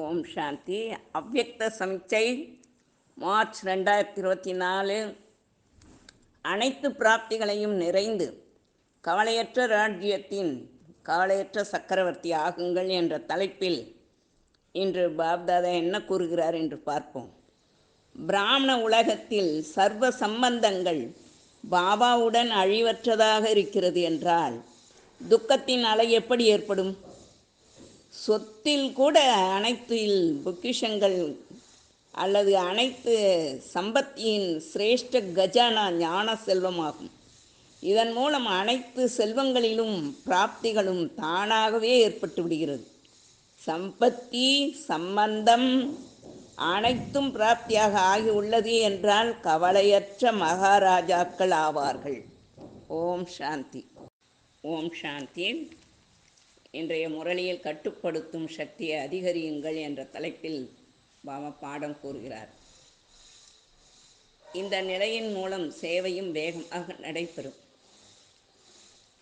ஓம் சாந்தி. அவ்யக்த சமிச்சை மார்ச் ரெண்டாயிரத்தி இருபத்தி நாலு அனைத்து பிராப்திகளையும் நிறைந்து கவலையற்ற ராஜ்யத்தின் கவலையற்ற சக்கரவர்த்தி ஆகுங்கள் என்ற தலைப்பில் இன்று பாப்தாதா என்ன கூறுகிறார் என்று பார்ப்போம். பிராமண உலகத்தில் சர்வ சம்பந்தங்கள் பாபாவுடன் அழிவற்றதாக இருக்கிறது என்றால் துக்கத்தின் அலை எப்படி ஏற்படும்? சொத்தில் கூட அனைத்து பொக்கிஷங்கள் அல்லது அனைத்து சம்பத்தியின் சிரேஷ்ட கஜானா ஞான செல்வமாகும். இதன் மூலம் அனைத்து செல்வங்களிலும் பிராப்திகளும் தானாகவே ஏற்பட்டு விடுகிறது. சம்பத்தி சம்பந்தம் அனைத்தும் பிராப்தியாக ஆகியுள்ளது என்றால் கவலையற்ற மகாராஜாக்கள் ஆவார்கள். ஓம் சாந்தி. ஓம் சாந்தி. இன்றைய முரளியில் கட்டுப்படுத்தும் சக்தியை அதிகரியுங்கள் என்ற தலைப்பில் பாபா பாடம் கூறுகிறார். இந்த நிலையின் மூலம் சேவையும் வேகமாக நடைபெறும்.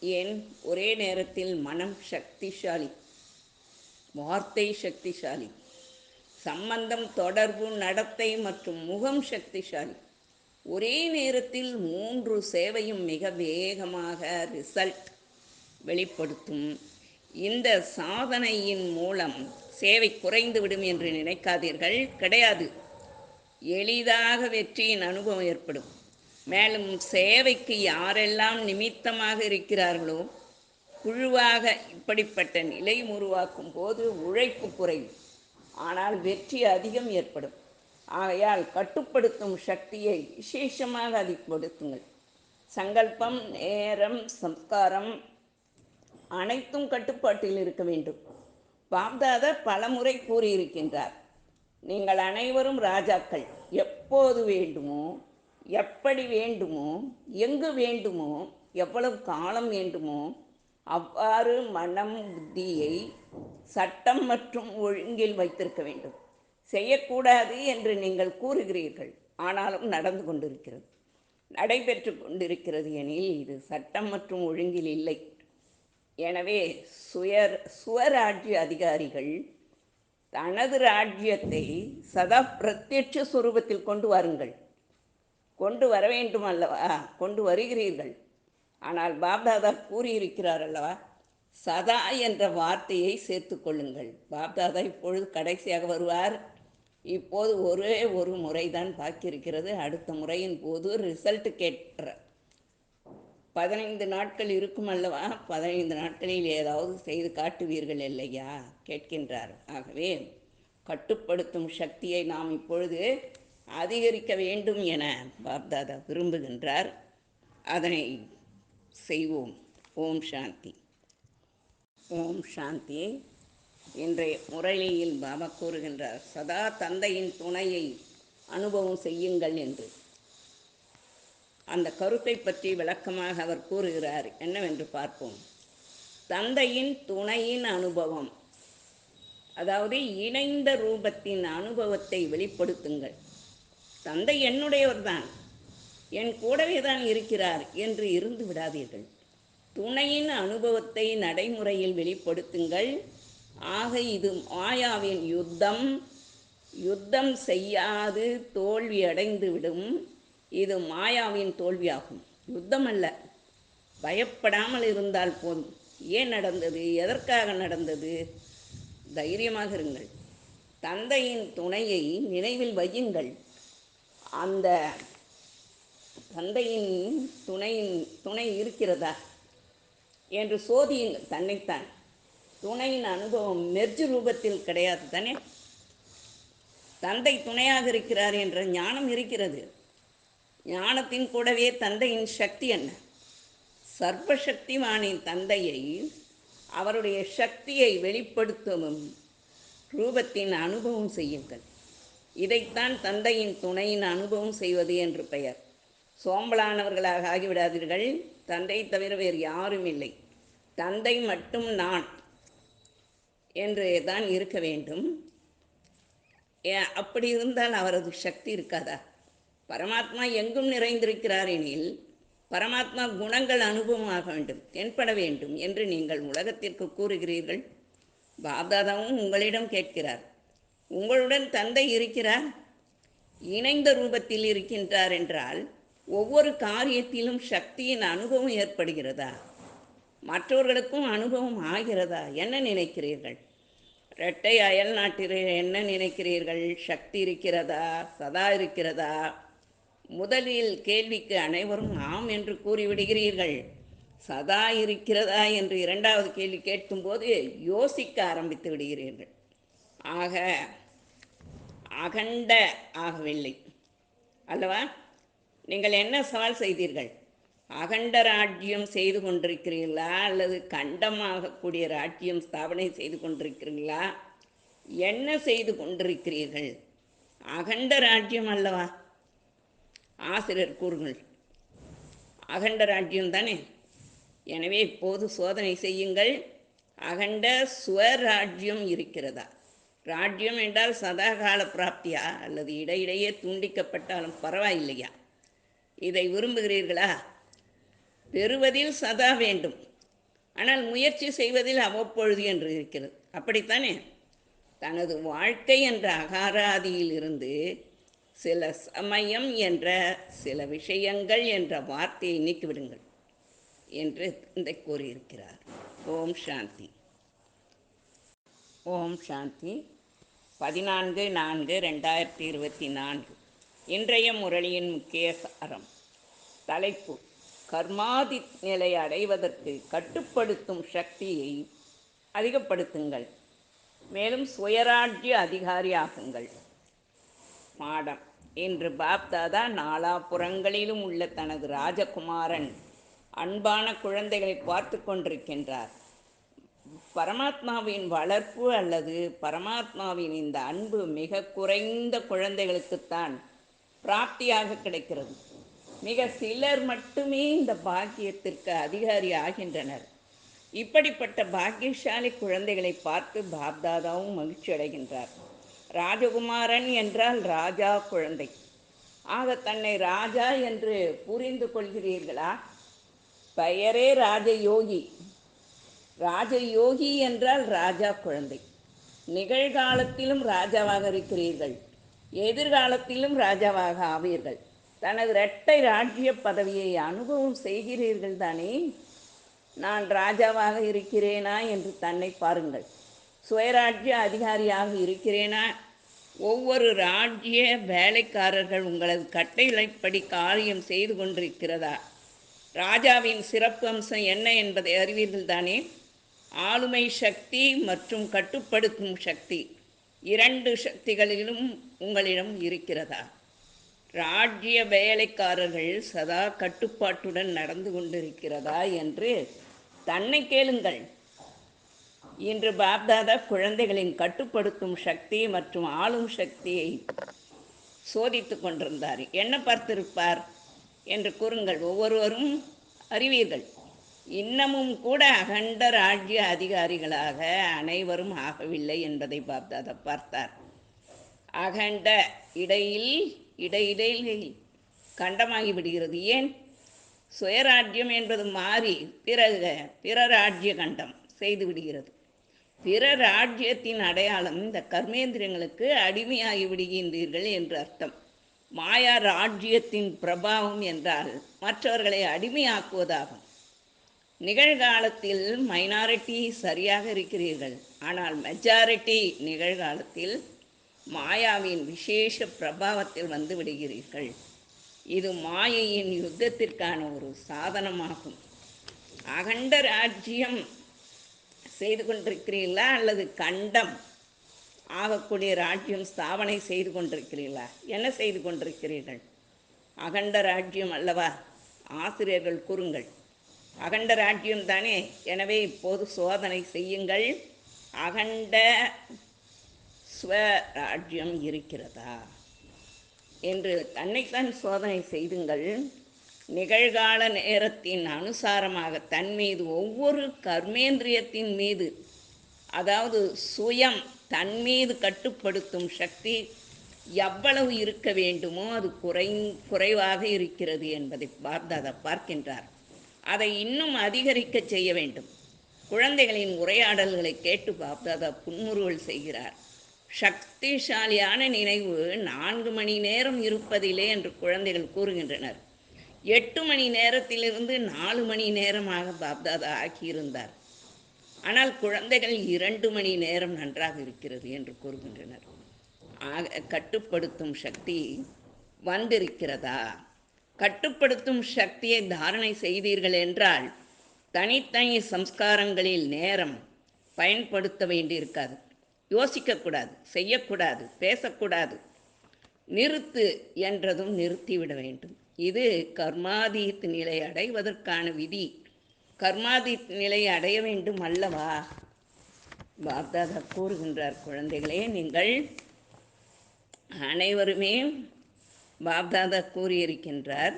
ஏன்? ஒரே நேரத்தில் மனம் சக்திசாலி வார்த்தை சக்திசாலி சம்பந்தம் தொடர்பு நடத்தை மற்றும் முகம் சக்திசாலி ஒரே நேரத்தில் மூன்று சேவையும் மிக வேகமாக ரிசல்ட் வெளிப்படுத்தும். இந்த சாதனையின் மூலம் சேவை குறைந்துவிடும் என்று நினைக்காதீர்கள். கிடையாது. எளிதாக வெற்றியின் அனுபவம் ஏற்படும். மேலும் சேவைக்கு யாரெல்லாம் நிமித்தமாக இருக்கிறார்களோ குழுவாக இப்படிப்பட்ட நிலை உருவாக்கும் போது உழைப்பு குறையும். ஆனால் வெற்றி அதிகம் ஏற்படும். ஆகையால் கட்டுப்படுத்தும் சக்தியை விசேஷமாக அதிகப்படுத்துங்கள். சங்கல்பம் நேரம் சம்ஸ்காரம் அனைத்தும் கட்டுப்பாட்டில் இருக்க வேண்டும். பாப்தாத பலமுறை கூறியிருக்கின்றார் நீங்கள் அனைவரும் ராஜாக்கள். எப்போது வேண்டுமோ எப்படி வேண்டுமோ எங்கு வேண்டுமோ எவ்வளவு காலம் வேண்டுமோ அவ்வாறு மனம் புத்தியை சட்டம் மற்றும் ஒழுங்கில் வைத்திருக்க வேண்டும். செய்யக்கூடாது என்று நீங்கள் கூறுகிறீர்கள். ஆனாலும் நடந்து கொண்டிருக்கிறது. நடைபெற்று கொண்டிருக்கிறது எனில் இது சட்டம் மற்றும் ஒழுங்கில் இல்லை. எனவே சுயர் சுவராஜ்ய அதிகாரிகள் தனது ராஜ்யத்தை சதா பிரத்யட்ச சுரூபத்தில் கொண்டு வாருங்கள். கொண்டு வர வேண்டும் அல்லவா? கொண்டு வருகிறீர்கள். ஆனால் பாப்தாதா கூறியிருக்கிறார் அல்லவா? சதா என்ற வார்த்தையை சேர்த்து கொள்ளுங்கள். பாப்தாதா இப்பொழுது கடைசியாக வருவார். இப்போது ஒரே ஒரு முறைதான் பாக்கியிருக்கிறது அடுத்த முறையின் போது ரிசல்ட் கேட்கிற பதினைந்து நாட்கள் இருக்கும் அல்லவா? பதினைந்து நாட்களில் ஏதாவது செய்து காட்டுவீர்கள் இல்லையா? கேட்கின்றார். ஆகவே கட்டுப்படுத்தும் சக்தியை நாம் இப்பொழுது அதிகரிக்க வேண்டும் என பாப்தாதா விரும்புகின்றார். அதனை செய்வோம். ஓம் சாந்தி. ஓம் சாந்தி. இன்றைய முரளியில் பாபா கூறுகின்றார் சதா தந்தையின் துணையை அனுபவம் செய்யுங்கள் என்று. அந்த கருத்தை பற்றி விளக்கமாக அவர் கூறுகிறார். என்னவென்று பார்ப்போம். தந்தையின் துணையின் அனுபவம். அதாவது இணைந்த ரூபத்தின் அனுபவத்தை வெளிப்படுத்துங்கள். தந்தை என்னுடையவர்தான். என் கூடவே தான் இருக்கிறார் என்று இருந்து விடாதீர்கள். துணையின் அனுபவத்தை நடைமுறையில் வெளிப்படுத்துங்கள். ஆக இது மாயாவின் யுத்தம். யுத்தம் செய்யாது தோல்வி அடைந்து விடும் இது மாயாவின் தோல்வியாகும். யுத்தம் அல்ல பயப்படாமல் இருந்தால் போதும். ஏன் நடந்தது? எதற்காக நடந்தது? தைரியமாக இருங்கள். தந்தையின் துணையை நினைவில் வையுங்கள். அந்த தந்தையின் துணையின் துணை இருக்கிறதா? என்று சோதியுங்கள். தன்னைத்தான். துணையின் அனுபவம் மெர்ஜு ரூபத்தில் கிடையாது தானே? தந்தை துணையாக இருக்கிறார் என்ற ஞானம் இருக்கிறது. ஞானத்தின் கூடவே தந்தையின் சக்தி என்ன? சர்வசக்திமானின் தந்தையை அவருடைய சக்தியை வெளிப்படுத்தவும் ரூபத்தின் அனுபவம் செய்யுங்கள். இதைத்தான் தந்தையின் துணையின் அனுபவம் செய்வது என்று பெயர். சோம்பலானவர்களாக ஆகிவிடாதீர்கள். தந்தை தவிர வேறு யாரும் இல்லை. தந்தை மட்டும் நான் என்று தான் இருக்க வேண்டும். அப்படி இருந்தால் அவரது சக்தி இருக்காதா? பரமாத்மா எங்கும் நிறைந்திருக்கிறார் எனில் பரமாத்மா குணங்கள் அனுபவமாக வேண்டும் தென்பட வேண்டும் என்று நீங்கள் உலகத்திற்கு கூறுகிறீர்கள். பாப்தாதாவும் உங்களிடம் கேட்கிறார் உங்களுடன் தந்தை இருக்கிறார்? இணைந்த ரூபத்தில் இருக்கின்றார் என்றால் ஒவ்வொரு காரியத்திலும் சக்தியின் அனுபவம் ஏற்படுகிறதா? மற்றவர்களுக்கும் அனுபவம் ஆகிறதா? என்ன நினைக்கிறீர்கள்? இரட்டை அயல் நாட்டில் என்ன நினைக்கிறீர்கள்? சக்தி இருக்கிறதா? சதா இருக்கிறதா? முதலில் கேள்விக்கு அனைவரும் ஆம் என்று கூறிவிடுகிறீர்கள். சதா இருக்கிறதா என்று இரண்டாவது கேள்வி கேட்கும்போது யோசிக்க ஆரம்பித்து விடுகிறீர்கள். ஆக அகண்ட ஆகவில்லை. அல்லவா? நீங்கள் என்ன சவால் செய்தீர்கள்? அகண்ட ராஜ்யம் செய்து கொண்டிருக்கிறீர்களா? அல்லது கண்டமாகக்கூடிய ராஜ்யம் ஸ்தாபனை செய்து கொண்டிருக்கிறீர்களா? என்ன செய்து கொண்டிருக்கிறீர்கள்? அகண்ட ராஜ்யம் அல்லவா? ஆசிரியர் கூறுங்கள். அகண்ட ராஜ்யம் தானே? எனவே இப்போது சோதனை செய்யுங்கள். அகண்ட ஸ்வராஜ்யம் இருக்கிறதா? ராஜ்யம் என்றால் சதாகால பிராப்தியா? அல்லது இடையிடையே துண்டிக்கப்பட்டாலும் பரவாயில்லையா? இதை விரும்புகிறீர்களா? பெறுவதில் சதா வேண்டும். ஆனால் முயற்சி செய்வதில் அவ்வப்பொழுது என்று இருக்கிறது. அப்படித்தானே? தனது வாழ்க்கை என்ற அகாராதியில் இருந்து சில சமயம் என்ற சில விஷயங்கள் என்ற வார்த்தையை நீக்கிவிடுங்கள் என்று தந்தை கூறியிருக்கிறார். ஓம் சாந்தி. ஓம் சாந்தி. பதினான்கு நான்கு ரெண்டாயிரத்தி இருபத்தி நான்கு. இன்றைய முரளியின் முக்கிய சாரம். தலைப்பு. கர்மாதி நிலை அடைவதற்கு கட்டுப்படுத்தும் சக்தியை அதிகப்படுத்துங்கள். மேலும் சுயராஜ்ய அதிகாரியாகுங்கள். பாடம். இன்று பாப்தாதா நாலாபுறங்களிலும் உள்ள தனது ராஜகுமாரன் அன்பான குழந்தைகளை பார்த்து கொண்டிருக்கின்றார். பரமாத்மாவின் வளர்ப்பு அல்லது பரமாத்மாவின் இந்த அன்பு மிக குறைந்த குழந்தைகளுக்குத்தான் பிராப்தியாக கிடைக்கிறது. மிக சிலர் மட்டுமே இந்த பாக்கியத்திற்கு அதிகாரி ஆகின்றனர். இப்படிப்பட்ட பாக்கியசாலி குழந்தைகளை பார்த்து பாப்தாதாவும் மகிழ்ச்சி அடைகின்றார் ராஜகுமாரன் என்றால் ராஜா குழந்தை. ஆக தன்னை ராஜா என்று புரிந்து கொள்கிறீர்களா? பெயரே ராஜயோகி. ராஜயோகி என்றால் ராஜா குழந்தை. நிகழ்காலத்திலும் ராஜாவாக இருக்கிறீர்கள். எதிர்காலத்திலும் ராஜாவாக ஆவீர்கள். தனது இரட்டை ராஜ்ய பதவியை அனுபவம் செய்கிறீர்கள் தானே நான் ராஜாவாக இருக்கிறேனா என்று தன்னை பாருங்கள். சுயராஜ்ய அதிகாரியாக இருக்கிறேனா? ஒவ்வொரு ராஜ்ய வேலைக்காரர்கள் உங்களது கட்டளைப்படி காரியம் செய்து கொண்டிருக்கிறதா? ராஜாவின் சிறப்பு அம்சம் என்ன என்பதை அறிவீர்கள் தானே? ஆளுமை சக்தி மற்றும் கட்டுப்படுத்தும் சக்தி இரண்டு சக்திகளிலும் உங்களிடம் இருக்கிறதா? ராஜ்ய வேலைக்காரர்கள் சதா கட்டுப்பாட்டுடன் நடந்து கொண்டிருக்கிறதா என்று தன்னை கேளுங்கள். இன்று பாப்தாதா குழந்தைகளின் கட்டுப்படுத்தும் சக்தி மற்றும் ஆளும் சக்தியை சோதித்து கொண்டிருந்தார். என்ன பார்த்திருப்பார் என்று கூறுங்கள். ஒவ்வொருவரும் அறிவீர்கள். இன்னமும் கூட அகண்ட ராஜ்ய அதிகாரிகளாக அனைவரும் ஆகவில்லை என்பதை பாப்தாதா பார்த்தார். அகண்ட இடையில் இடையிடையில் கண்டமாகி விடுகிறது. ஏன்? சுயராஜ்யம் என்பது மாறி பிறகு பிற ராஜ்ய கண்டம் செய்து விடுகிறது. பிற ராஜ்யத்தின் அடையாளம் இந்த கர்மேந்திரங்களுக்கு அடிமையாகி விடுகின்றீர்கள் என்று அர்த்தம். மாயா ராஜ்யத்தின் பிரபாவம் என்றால் மற்றவர்களை அடிமையாக்குவதாகும். நிகழ்காலத்தில் மைனாரிட்டி சரியாக இருக்கிறீர்கள். ஆனால் மெஜாரிட்டி நிகழ்காலத்தில் மாயாவின் விசேஷ பிரபாவத்தில் வந்து விடுகிறீர்கள். இது மாயையின் யுத்தத்திற்கான ஒரு சாதனமாகும். அகண்ட ராஜ்யம் செய்து கொண்டிருக்கிறீர்களா? அல்லது கண்டம் ஆகக்கூடிய ராஜ்யம் ஸ்தாபனை செய்து கொண்டிருக்கிறீர்களா? என்ன செய்து கொண்டிருக்கிறீர்கள்? அகண்ட ராஜ்யம் அல்லவா? ஆசிரியர்கள் கூறுங்கள். அகண்ட ராஜ்யம் தானே? எனவே இப்போது சோதனை செய்யுங்கள். அகண்ட ஸ்வராஜ்யம் இருக்கிறதா? என்று தன்னைத்தான் சோதனை செய்துங்கள். நிகழ்கால நேரத்தின் அனுசாரமாக தன் மீது ஒவ்வொரு கர்மேந்திரியத்தின் மீது அதாவது சுயம் தன் மீது கட்டுப்படுத்தும் சக்தி எவ்வளவு இருக்க வேண்டுமோ அது குறை குறைவாக இருக்கிறது என்பதை பார்த்தாத பார்க்கின்றார். அதை இன்னும் அதிகரிக்க செய்ய வேண்டும். குழந்தைகளின் உரையாடல்களை கேட்டு பார்த்தாதா புன்முறுவல் செய்கிறார். சக்திசாலியான நினைவு நான்கு மணி நேரம் இருப்பதில்லை என்று குழந்தைகள் கூறுகின்றனர். எட்டு மணி நேரத்திலிருந்து நாலு மணி நேரமாக பாப்தாதா ஆக்கியிருந்தார். ஆனால் குழந்தைகள் இரண்டு மணி நேரம் நன்றாக இருக்கிறது என்று கூறுகின்றனர். ஆக கட்டுப்படுத்தும் சக்தி வந்திருக்கிறதா? கட்டுப்படுத்தும் சக்தியை தாரணை செய்தீர்கள் என்றால் தனித்தனி சம்ஸ்காரங்களில் நேரம் பயன்படுத்த வேண்டியிருக்காது. யோசிக்கக்கூடாது செய்யக்கூடாது பேசக்கூடாது. நிறுத்து என்றதும் நிறுத்திவிட வேண்டும். இது கர்மாதீத் நிலை அடைவதற்கான விதி. கர்மாதீத் நிலை அடைய வேண்டும் அல்லவா? பாப்தாதா கூறுகின்றார் குழந்தைகளே நீங்கள் அனைவருமே பாப்தாதா கூறியிருக்கின்றார்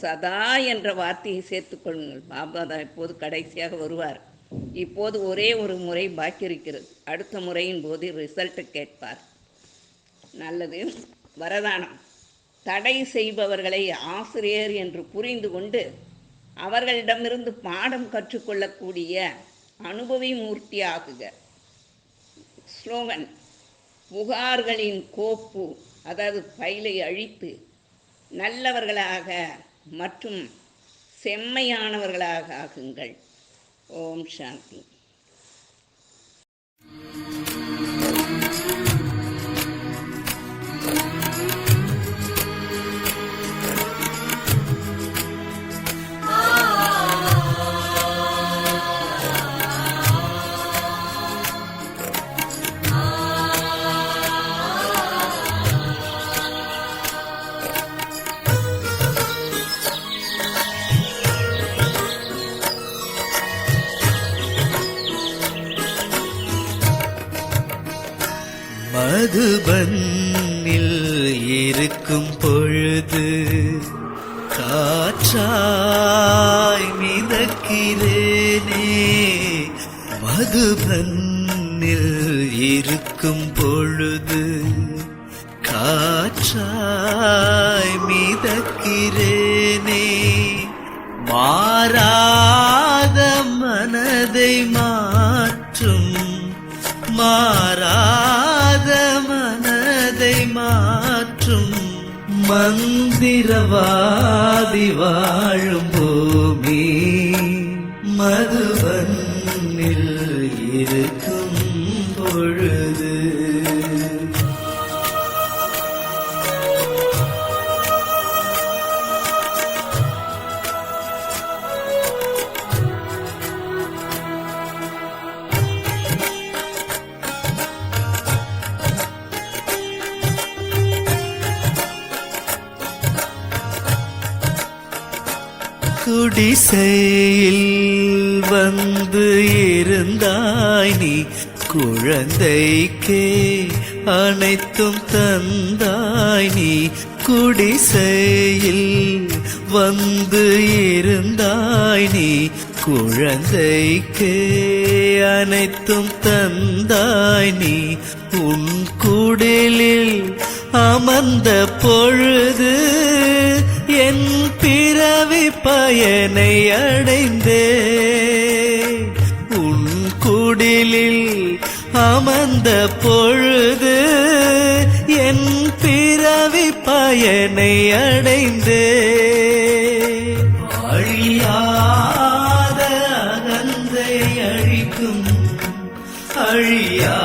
சதா என்ற வார்த்தையை சேர்த்துக்கொள்ளுங்கள் பாப்தாதா இப்போது கடைசியாக வருவார். இப்போது ஒரே ஒரு முறை பாக்கி இருக்கிறது அடுத்த முறையின் போது ரிசல்ட்டு கேட்பார். நல்லது. வரதானம். தடை செய்பவர்களை ஆசிரியர் என்று புரிந்து கொண்டு அவர்களிடமிருந்து பாடம் கற்றுக்கொள்ளக்கூடிய அனுபவி மூர்த்தியாகுக. ஸ்லோகன் புகார்களின் கோப்பு அதாவது பயிலை அழித்து நல்லவர்களாக மற்றும் செம்மையானவர்களாக ஆகுங்கள். ஓம் சாந்தி. மதுபன்னில் இருக்கும் பொழுது காற்றாய் மிதக்கிறேனே. மதுபன்னில் இருக்கும் பொழுது காற்றாய் மிதக்கிறேனே. மாறாத மனதை மாற்றும் மாறா மாற்றும் மந்திரவாதி வாழும் பூமி மதுவன் இசையில் வந்து இருந்தாய் நீ குழந்தைக்கே அனைத்தும் தந்தாய் நீ குடிசையில் வந்து இருந்தாய் நீ குழந்தைக்கே அனைத்தும் தந்தாய் நீ உன் குடிலில் அமர்ந்த பொழுது என் பிறவி பயனை அடைந்தே உன் குடிலில் அமர்ந்த பொழுது என் பிறவி பயனை அடைந்தே அழியாத அகந்தை அழிக்கும் அழியா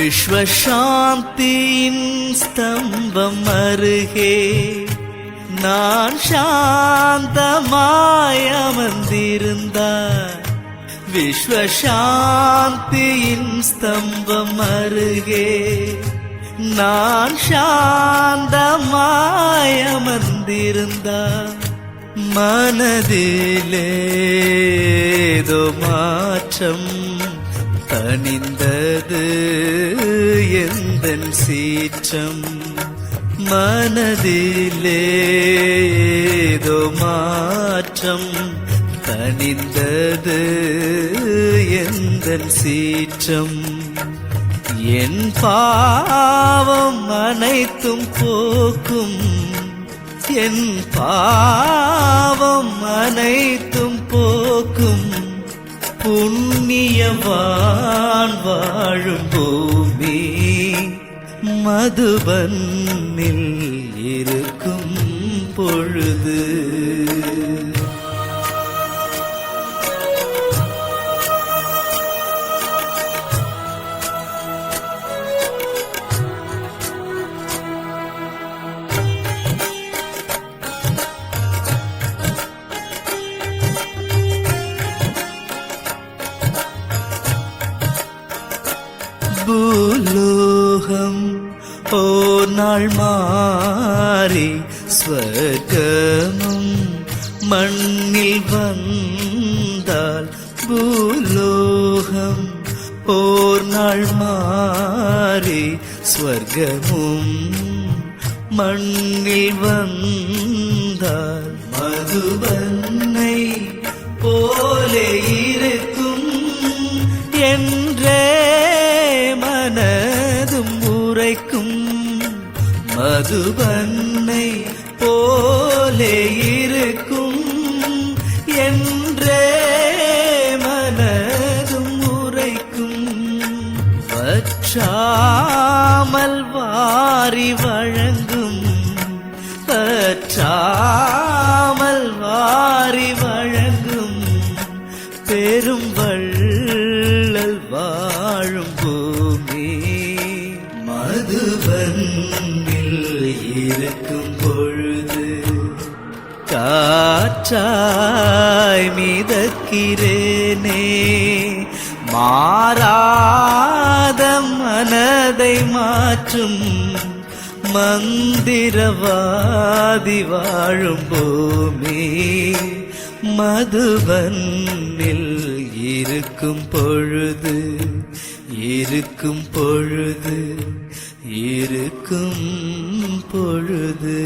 விஸ்வசாந்தியின் ஸ்தம்பம் அருகே நான் சாந்தமாய் அமர்ந்திருந்தார். விஸ்வசாந்தியின் ஸ்தம்பம் அருகே நான் சாந்தமாயமர்ந்திருந்தால் மனதிலேதோ மாற்றம் அணிந்தது எந்த சீற்றம் மனதிலேதோ மாற்றம் தனிந்தது எந்த சீற்றம்? என் பாவம் அனைத்தும் போக்கும். என் பாவம் அனைத்தும் போக்கும். புண்ணியவான் வாழும் பூமி மதுபன்னில் இருக்கும் பொழுது. பூலோகம் ஓ நாள் மாறி ஸ்வர்க்கமும் மண்ணில் வந்தால் பூலோகம். ஓர் நாள் மாறி ஸ்வர்க்கமும் மண்ணில் வந்தால் மதுபன்னை போலே இருக்கும் என்றே மனதும் உரைக்கும். வற்றாமல் வாரி வழங்கும் வற்றா காற்றாய் மிதக்கிறேனே. மாறாத மனதை மாற்றும் மந்திரவாதி வாழும் பூமி மதுவன்னில் இருக்கும் பொழுது இருக்கும் பொழுது இருக்கும் பொழுது.